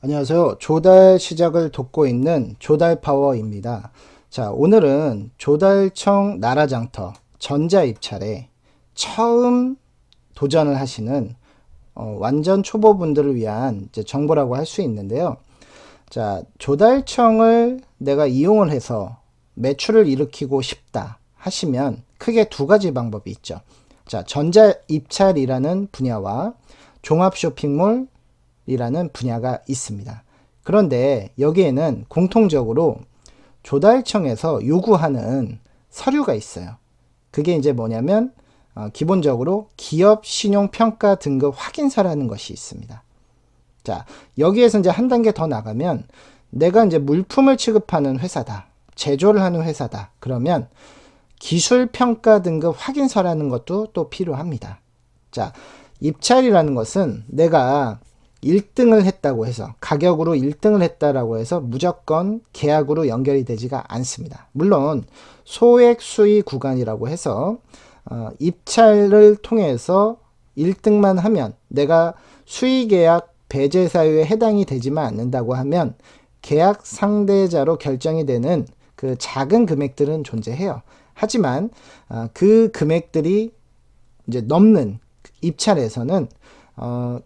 안녕하세요. 조달 시작을 돕고 있는 조달 파워입니다. 자, 오늘은 조달청 나라장터 전자 입찰에 처음 도전을 하시는 어, 완전 초보분들을 위한 정보라고 할 수 있는데요. 자, 조달청을 내가 이용을 해서 매출을 일으키고 싶다 하시면 크게 두 가지 방법이 있죠. 자, 전자 입찰이라는 분야와 종합 쇼핑몰 이라는 분야가 있습니다. 그런데 여기에는 공통적으로 조달청에서 요구하는 서류가 있어요. 그게 이제 뭐냐면 어, 기본적으로 기업 신용 평가 등급 확인서라는 것이 있습니다. 자, 여기에서 이제 한 단계 더 나가면 내가 이제 물품을 취급하는 회사다. 제조를 하는 회사다. 그러면 기술 평가 등급 확인서라는 것도 또 필요합니다. 자, 입찰이라는 것은 내가 1등을 했다고 해서 가격으로 1등을 했다라고 해서 무조건 계약으로 연결이 되지가 않습니다. 물론 소액 수의 구간이라고 해서 어, 입찰을 통해서 1등만 하면 내가 수의 계약 배제 사유에 해당이 되지만 않는다고 하면 계약 상대자로 결정이 되는 그 작은 금액들은 존재해요. 하지만 어, 그 금액들이 이제 넘는 입찰에서는 어,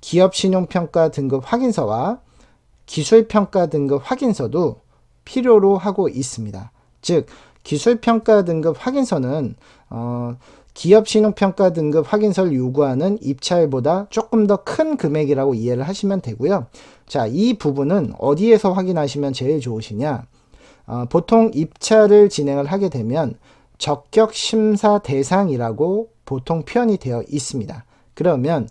기업 신용평가 등급 확인서와 기술평가 등급 확인서도 필요로 하고 있습니다. 즉, 기술평가 등급 확인서는 어, 기업 신용평가 등급 확인서를 요구하는 입찰보다 조금 더 큰 금액이라고 이해를 하시면 되고요. 자, 이 부분은 어디에서 확인하시면 제일 좋으시냐? 어, 보통 입찰을 진행을 하게 되면 적격 심사 대상이라고 보통 표현이 되어 있습니다. 그러면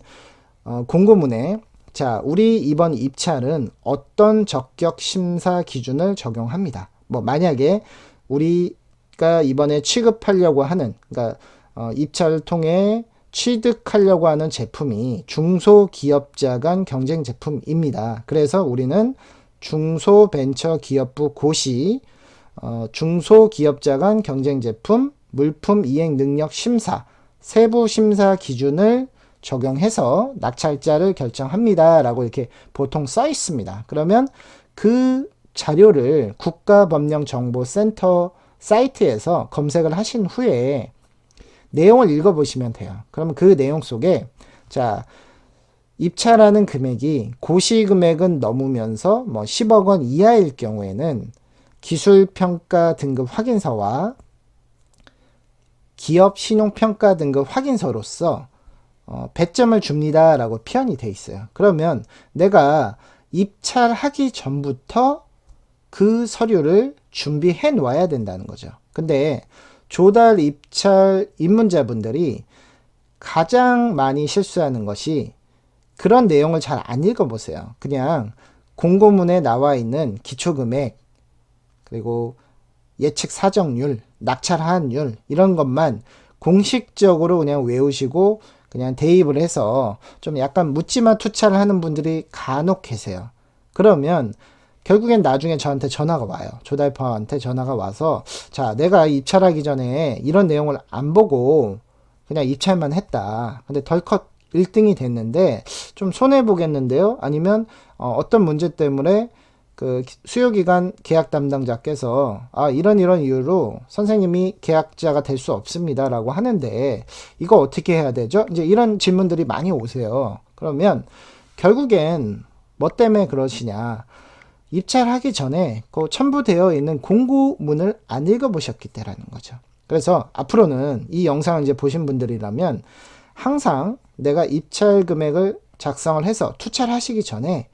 어, 공고문에 자, 우리 이번 입찰은 어떤 적격 심사 기준을 적용합니다. 뭐 만약에 우리가 이번에 취급하려고 하는 그러니까 어, 입찰을 통해 취득하려고 하는 제품이 중소기업자 간 경쟁 제품입니다. 그래서 우리는 중소벤처기업부 고시 어, 중소기업자 간 경쟁 제품 물품 이행 능력 심사 세부 심사 기준을 적용해서 낙찰자를 결정합니다. 라고 이렇게 보통 써 있습니다. 그러면 그 자료를 국가법령정보센터 사이트에서 검색을 하신 후에 내용을 읽어보시면 돼요. 그러면 그 내용 속에 자 입찰하는 금액이 고시 금액은 넘으면서 뭐 10억 원 이하일 경우에는 기술평가 등급 확인서와 기업 신용평가 등급 확인서로서 어, 배점을 줍니다 라고 표현이 돼 있어요. 그러면 내가 입찰하기 전부터 그 서류를 준비해 놓아야 된다는 거죠. 근데 조달 입찰 입문자분들이 가장 많이 실수하는 것이 그런 내용을 잘 안 읽어보세요. 그냥 공고문에 나와 있는 기초금액, 그리고 예측 사정률, 낙찰 한율, 이런 것만 공식적으로 그냥 외우시고 그냥 대입을 해서 좀 약간 묻지마 투차를 하는 분들이 간혹 계세요. 그러면 결국엔 나중에 저한테 전화가 와요. 조달파한테 전화가 와서 자 내가 입찰하기 전에 이런 내용을 안 보고 그냥 입찰만 했다. 근데 덜컥 1등이 됐는데 좀 손해 보겠는데요. 아니면 어, 떤 문제 때문에 그 수요기간 계약 담당자께서 아 이런 이런 이유로 선생님이 계약자가 될 수 없습니다라고 하는데 이거 어떻게 해야 되죠? 이제 이런 질문들이 많이 오세요. 그러면 결국엔 뭐 때문에 그러시냐? 입찰하기 전에 그 첨부되어 있는 공고문을 안 읽어보셨기 때라는 거죠. 그래서 앞으로는 이 영상을 이제 보신 분들이라면 항상 내가 입찰 금액을 작성을 해서 투차를 하시기 전에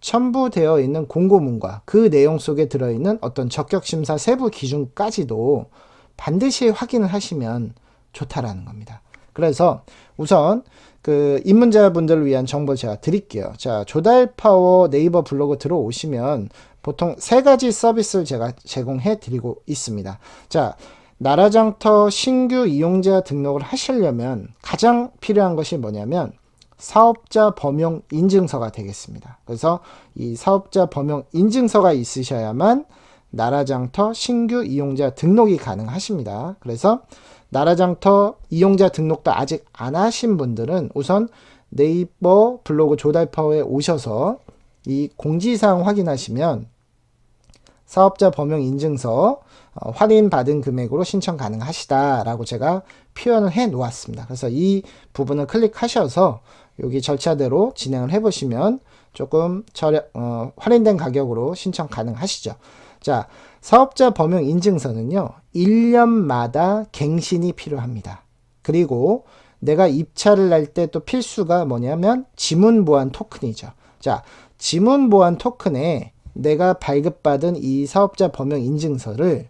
첨부되어 있는 공고문과 그 내용 속에 들어있는 어떤 적격심사 세부 기준까지도 반드시 확인을 하시면 좋다라는 겁니다. 그래서 우선 그 입문자분들을 위한 정보 제가 드릴게요. 자, 조달파워 네이버 블로그 들어오시면 보통 세 가지 서비스를 제가 제공해 드리고 있습니다. 자, 나라장터 신규 이용자 등록을 하시려면 가장 필요한 것이 뭐냐면 사업자 범용 인증서가 되겠습니다. 그래서 이 사업자 범용 인증서가 있으셔야만 나라장터 신규 이용자 등록이 가능하십니다. 그래서 나라장터 이용자 등록도 아직 안 하신 분들은 우선 네이버 블로그 조달파워에 오셔서 이 공지사항 확인하시면 사업자 범용 인증서 어, 할인 받은 금액으로 신청 가능하시다라고 제가 표현을 해 놓았습니다. 그래서 이 부분을 클릭하셔서 여기 절차대로 진행을 해 보시면 조금 저렴 어, 할인된 가격으로 신청 가능하시죠. 자, 사업자 범용 인증서는요. 1년마다 갱신이 필요합니다. 그리고 내가 입찰을 할 때 또 필수가 뭐냐면 지문 보안 토큰이죠. 자, 지문 보안 토큰에 내가 발급받은 이 사업자 범용 인증서를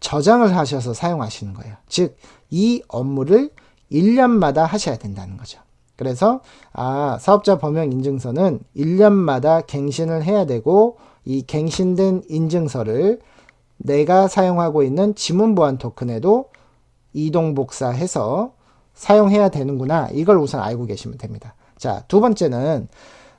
저장을 하셔서 사용하시는 거예요. 즉, 이 업무를 1년마다 하셔야 된다는 거죠. 그래서, 아, 사업자 범용 인증서는 1년마다 갱신을 해야 되고, 이 갱신된 인증서를 내가 사용하고 있는 지문 보안 토큰에도 이동 복사해서 사용해야 되는구나. 이걸 우선 알고 계시면 됩니다. 자, 두 번째는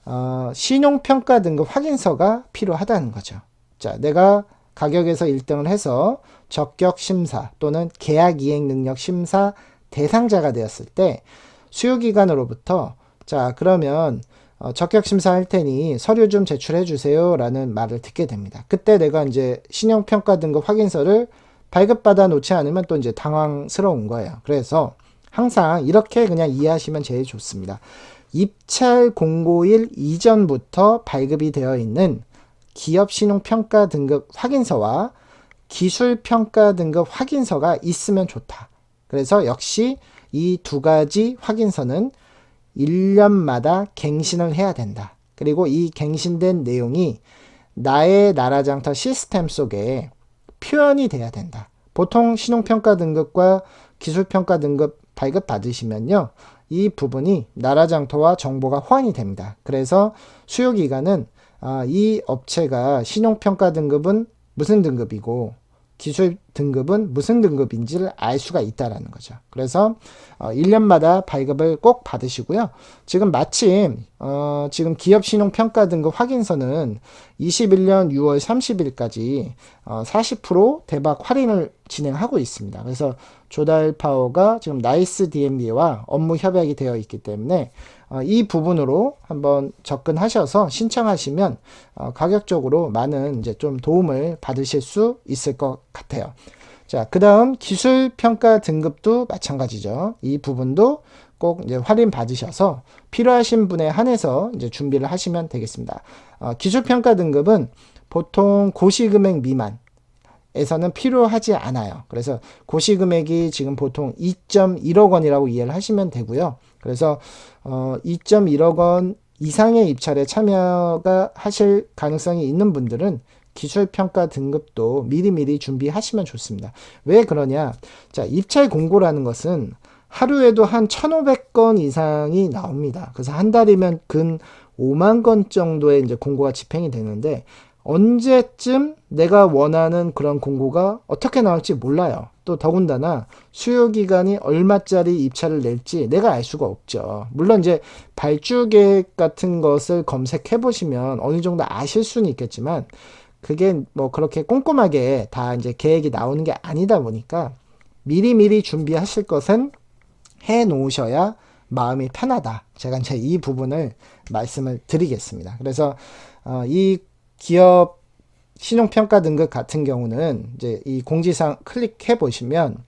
어, 신용평가 등급 확인서가 필요하다는 거죠. 자, 내가 가격에서 1등을 해서 적격 심사 또는 계약 이행 능력 심사 대상자가 되었을 때 수요기관으로부터 자, 그러면 어, 적격 심사할 테니 서류 좀 제출해 주세요라는 말을 듣게 됩니다. 그때 내가 이제 신용 평가 등급 확인서를 발급받아 놓지 않으면 또 이제 당황스러운 거예요. 그래서 항상 이렇게 그냥 이해하시면 제일 좋습니다. 입찰 공고일 이전부터 발급이 되어 있는 기업 신용 평가 등급 확인서와 기술 평가 등급 확인서가 있으면 좋다. 그래서 역시 이 두 가지 확인서는 1년마다 갱신을 해야 된다. 그리고 이 갱신된 내용이 나의 나라장터 시스템 속에 표현이 돼야 된다. 보통 신용평가 등급과 기술평가 등급 발급 받으시면요. 이 부분이 나라장터와 정보가 호환이 됩니다. 그래서 수요기관은 아, 이 업체가 신용평가 등급은 무슨 등급이고 기술 등급은 무슨 등급인지를 알 수가 있다라는 거죠. 그래서 어, 1년마다 발급을 꼭 받으시고요. 지금 마침 어, 지금 기업 신용 평가 등급 확인서는 21년 6월 30일까지 어, 40% 대박 할인을 진행하고 있습니다. 그래서 조달 파워가 지금 나이스 DMB와 업무 협약이 되어 있기 때문에 어, 이 부분으로 한번 접근하셔서 신청하시면 어, 가격적으로 많은 이제 좀 도움을 받으실 수 있을 것 같아요. 자, 그 다음 기술 평가 등급도 마찬가지죠. 이 부분도 꼭 이제 할인 받으셔서 필요하신 분에 한해서 이제 준비를 하시면 되겠습니다. 어, 기술 평가 등급은 보통 고시 금액 미만 에서는 필요하지 않아요. 그래서 고시 금액이 지금 보통 2.1억 원이라고 이해를 하시면 되고요. 그래서 어 2.1억 원 이상의 입찰에 참여가 하실 가능성이 있는 분들은 기술 평가 등급도 미리미리 준비하시면 좋습니다. 왜 그러냐? 자, 입찰 공고라는 것은 하루에도 한 1,500건 이상이 나옵니다. 그래서 한 달이면 근 5만 건 정도의 이제 공고가 집행이 되는데 언제쯤 내가 원하는 그런 공고가 어떻게 나올지 몰라요. 또 더군다나 수요 기간이 얼마짜리 입찰을 낼지 내가 알 수가 없죠. 물론 이제 발주 계획 같은 것을 검색해 보시면 어느 정도 아실 수는 있겠지만 그게 뭐 그렇게 꼼꼼하게 다 이제 계획이 나오는 게 아니다 보니까 미리미리 준비하실 것은 해 놓으셔야 마음이 편하다. 제가 이제 이 부분을 말씀을 드리겠습니다. 그래서 어, 이 기업 신용평가 등급 같은 경우는 이제 이 공지사항 클릭해 보시면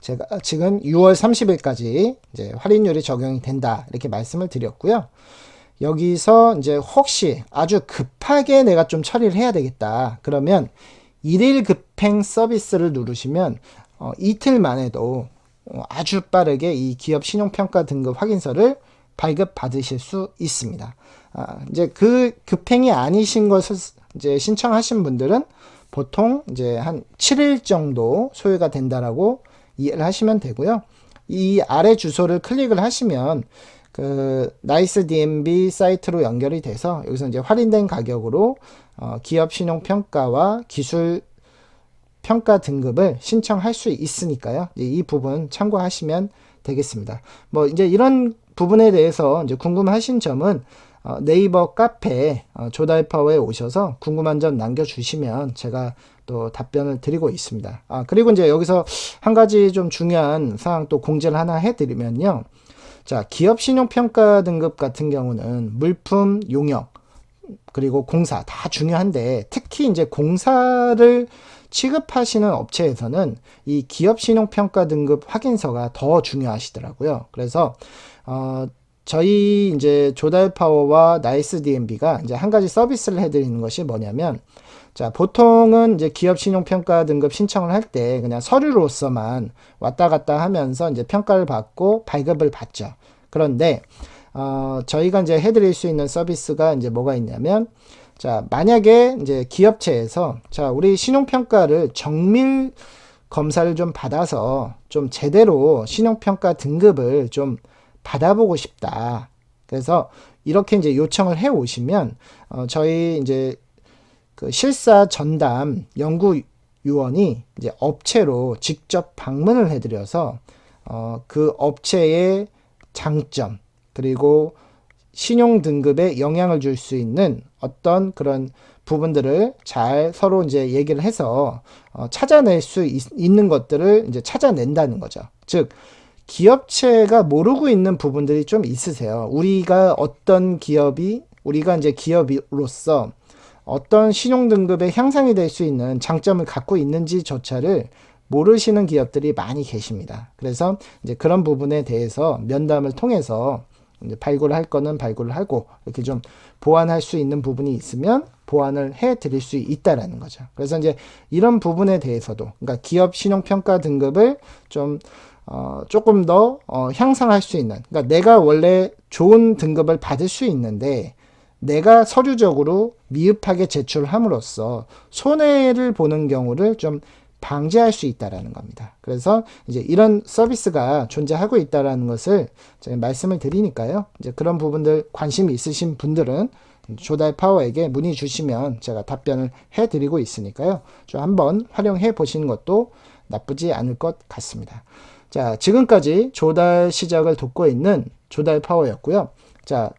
제가 지금 6월 30일까지 이제 할인율이 적용이 된다 이렇게 말씀을 드렸고요. 여기서 이제 혹시 아주 급하게 내가 좀 처리를 해야 되겠다 그러면 일일 급행 서비스를 누르시면 어, 이틀 만에도 어, 아주 빠르게 이 기업 신용평가 등급 확인서를 발급 받으실 수 있습니다. 아, 이제 그 급행이 아니신 것을 이제 신청하신 분들은 보통 이제 한 7일 정도 소요가 된다라고 이해를 하시면 되고요. 이 아래 주소를 클릭을 하시면 그 나이스 DMB 사이트로 연결이 돼서 여기서 이제 할인된 가격으로 어, 기업 신용 평가와 기술 평가 등급을 신청할 수 있으니까요. 이 부분 참고하시면 되겠습니다. 뭐 이제 이런 부분에 대해서 이제 궁금하신 점은 어, 네이버 카페 어, 조달파워에 오셔서 궁금한 점 남겨주시면 제가 또 답변을 드리고 있습니다. 아, 그리고 이제 여기서 한 가지 좀 중요한 사항 또 공지를 하나 해드리면요. 자, 기업 신용평가 등급 같은 경우는 물품, 용역, 그리고 공사 다 중요한데 특히 이제 공사를 취급하시는 업체에서는 이 기업 신용평가 등급 확인서가 더 중요하시더라고요. 그래서 어 저희 이제 조달 파워와 나이스 DMB가 이제 한 가지 서비스를 해드리는 것이 뭐냐면 자, 보통은 이제 기업 신용평가 등급 신청을 할 때 그냥 서류로서만 왔다 갔다 하면서 이제 평가를 받고 발급을 받죠. 그런데, 어, 저희가 이제 해드릴 수 있는 서비스가 이제 뭐가 있냐면, 자, 만약에 이제 기업체에서, 자, 우리 신용평가를 정밀 검사를 좀 받아서 좀 제대로 신용평가 등급을 좀 받아보고 싶다. 그래서 이렇게 이제 요청을 해 오시면, 어, 저희 이제 그 실사 전담 연구위원이 이제 업체로 직접 방문을 해드려서 어, 그 업체의 장점 그리고 신용 등급에 영향을 줄 수 있는 어떤 그런 부분들을 잘 서로 이제 얘기를 해서 어, 찾아낼 수 있, 있는 것들을 이제 찾아낸다는 거죠. 즉 기업체가 모르고 있는 부분들이 좀 있으세요. 우리가 어떤 기업이 우리가 이제 기업으로서 어떤 신용 등급의 향상이 될 수 있는 장점을 갖고 있는지조차를 모르시는 기업들이 많이 계십니다. 그래서 이제 그런 부분에 대해서 면담을 통해서 이제 발굴을 할 거는 발굴을 하고 이렇게 좀 보완할 수 있는 부분이 있으면 보완을 해 드릴 수 있다라는 거죠. 그래서 이제 이런 부분에 대해서도 그러니까 기업 신용 평가 등급을 좀 어, 조금 더 어, 향상할 수 있는 그러니까 내가 원래 좋은 등급을 받을 수 있는데 내가 서류적으로 미흡하게 제출함으로써 손해를 보는 경우를 좀 방지할 수 있다라는 겁니다. 그래서 이제 이런 서비스가 존재하고 있다라는 것을 제가 말씀을 드리니까요. 이제 그런 부분들 관심이 있으신 분들은 조달 파워에게 문의 주시면 제가 답변을 해 드리고 있으니까요. 좀 한번 활용해 보시는 것도 나쁘지 않을 것 같습니다. 자, 지금까지 조달 시작을 돕고 있는 조달 파워였고요. 자,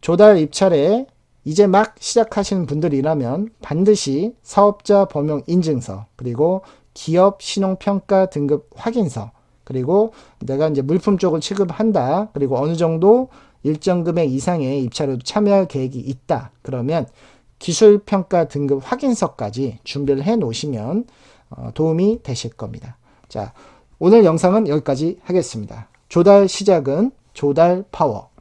조달 입찰에 이제 막 시작하시는 분들이라면 반드시 사업자 범용 인증서 그리고 기업 신용평가 등급 확인서 그리고 내가 이제 물품 쪽을 취급한다 그리고 어느 정도 일정 금액 이상의 입찰에도 참여할 계획이 있다 그러면 기술 평가 등급 확인서까지 준비를 해 놓으시면 어, 도움이 되실 겁니다. 자, 오늘 영상은 여기까지 하겠습니다. 조달 시작은 조달 파워.